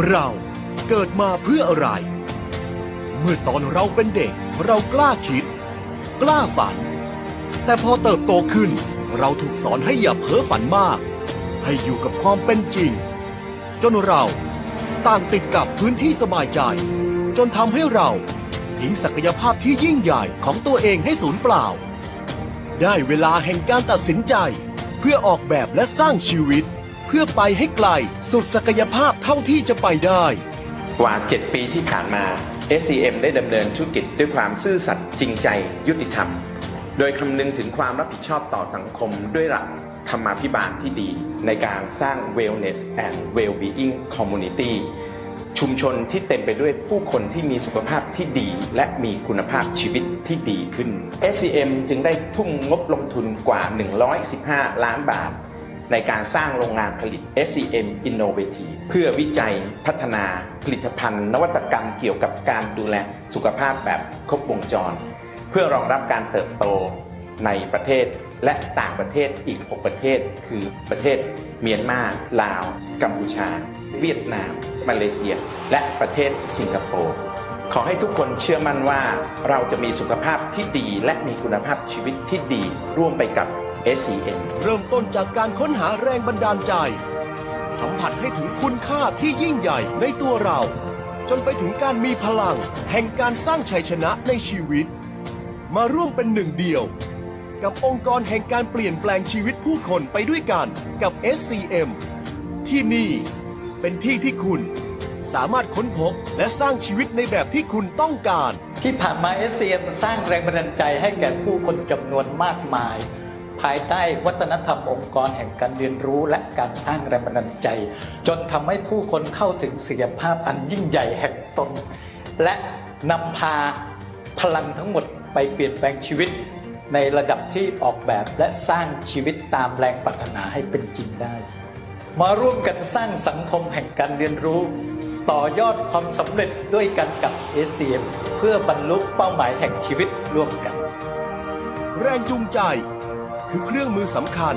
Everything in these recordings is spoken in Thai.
เราเกิดมาเพื่ออะไร เมื่อตอนเราเป็นเด็กเรากล้าคิด กล้าฝัน แต่พอเติบโตขึ้น เราถูกสอนให้อย่าเพ้อฝันมาก ให้อยู่กับความเป็นจริง จนเราต่างติดกับพื้นที่สบายใจ จนทำให้เราทิ้งศักยภาพที่ยิ่งใหญ่ของตัวเองให้สูญเปล่า ได้เวลาแห่งการตัดสินใจ เพื่อออกแบบและสร้างชีวิต พื่อไปให้ไกล สุดศักยภาพเท่าที่จะไปได้ กว่า 7 ปีที่ผ่านมา SCM ได้ดำเนินธุรกิจด้วยความซื่อสัตย์จริงใจยุติธรรม โดยคำนึงถึงความรับผิดชอบต่อสังคมด้วยหลักธรรมาภิบาลที่ดี ในการสร้าง Wellness and Wellbeing Community ชุมชนที่เต็มไปด้วยผู้คนที่มีสุขภาพที่ดี และมีคุณภาพชีวิตที่ดีขึ้น SCM จึงได้ทุ่มงบลงทุนกว่า 115 ล้านบาท ในการสร้างโรงงานผลิต SCM Innovative เพื่อวิจัยพัฒนาผลิตภัณฑ์ นวัตกรรมเกี่ยวกับการดูแลสุขภาพแบบครบวงจร เพื่อรองรับการเติบโตในประเทศและต่างประเทศอีก 6 ประเทศ คือประเทศเมียนมา ลาว กัมพูชา เวียดนาม มาเลเซีย และประเทศสิงคโปร์ขอให้ทุกคนเชื่อมั่นว่าเราจะมีสุขภาพที่ดีและมีคุณภาพชีวิตที่ดีร่วมไปกับ SCM เริ่มต้นจากการค้นหาแรงบันดาลใจ สัมผัสให้ถึงคุณค่าที่ยิ่งใหญ่ในตัวเรา จนไปถึงการมีพลัง แห่งการสร้างชัยชนะในชีวิต มาร่วมเป็นหนึ่งเดียว กับองค์กรแห่งการเปลี่ยนแปลงชีวิตผู้คนไปด้วยกันกับ SCM ที่นี่เป็นที่ที่คุณสามารถค้นพบและสร้างชีวิตในแบบที่คุณต้องการ ที่ผ่านมา SCM สร้างแรงบันดาลใจให้แก่ผู้คนจำนวนมากมาย ภายใต้วัฒนธรรมองค์กรแห่งการเรียนรู้และการสร้างแรงบันดาลใจ จนทำให้ผู้คนเข้าถึงศักยภาพอันยิ่งใหญ่แห่งตน และนำพาพลังทั้งหมดไปเปลี่ยนแปลงชีวิต ในระดับที่ออกแบบและสร้างชีวิตตามแรงปรารถนาให้เป็นจริงได้ มาร่วมกันสร้างสังคมแห่งการเรียนรู้ ต่อยอดความสำเร็จด้วยกันกับ ACM เพื่อบรรลุเป้าหมายแห่งชีวิตร่วมกัน แรงจูงใจ คือเครื่องมือสำคัญ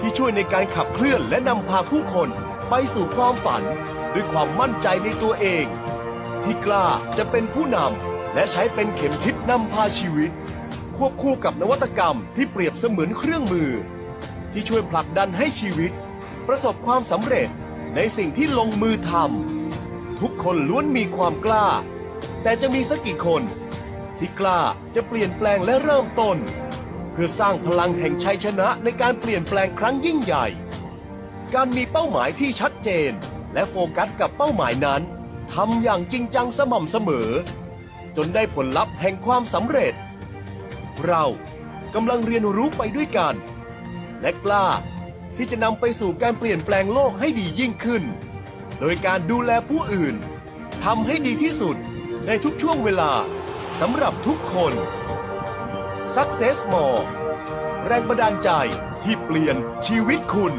ที่ช่วยในการขับเคลื่อนและนำพาผู้คนไปสู่ความฝัน ด้วยความมั่นใจในตัวเอง ที่กล้าจะเป็นผู้นำและใช้เป็นเข็มทิศนำพาชีวิต ควบคู่กับนวัตกรรมที่เปรียบเสมือนเครื่องมือ ที่ช่วยผลักดันให้ชีวิต ประสบความสำเร็จในสิ่งที่ลงมือทำทุกคนล้วนมีความกล้า แต่จะมีสักกี่คน ที่กล้าจะเปลี่ยนแปลงและเริ่มต้น พื่อสร้างพลังแห่งชัยชนะในการเปลี่ยนแปลงครั้งยิ่งใหญ่ การมีเป้าหมายที่ชัดเจน และโฟกัสกับเป้าหมายนั้นทำอย่างจริงจังสม่ำเสมอ จนได้ผลลัพธ์แห่งความสำเร็จ เรากำลังเรียนรู้ไปด้วยกัน และกล้าที่จะนำไปสู่การเปลี่ยนแปลงโลกให้ดียิ่งขึ้น โดยการดูแลผู้อื่นทำให้ดีที่สุดในทุกช่วงเวลาสำหรับทุกคน Success More แรงบันดาลใจที่เปลี่ยนชีวิตคุณ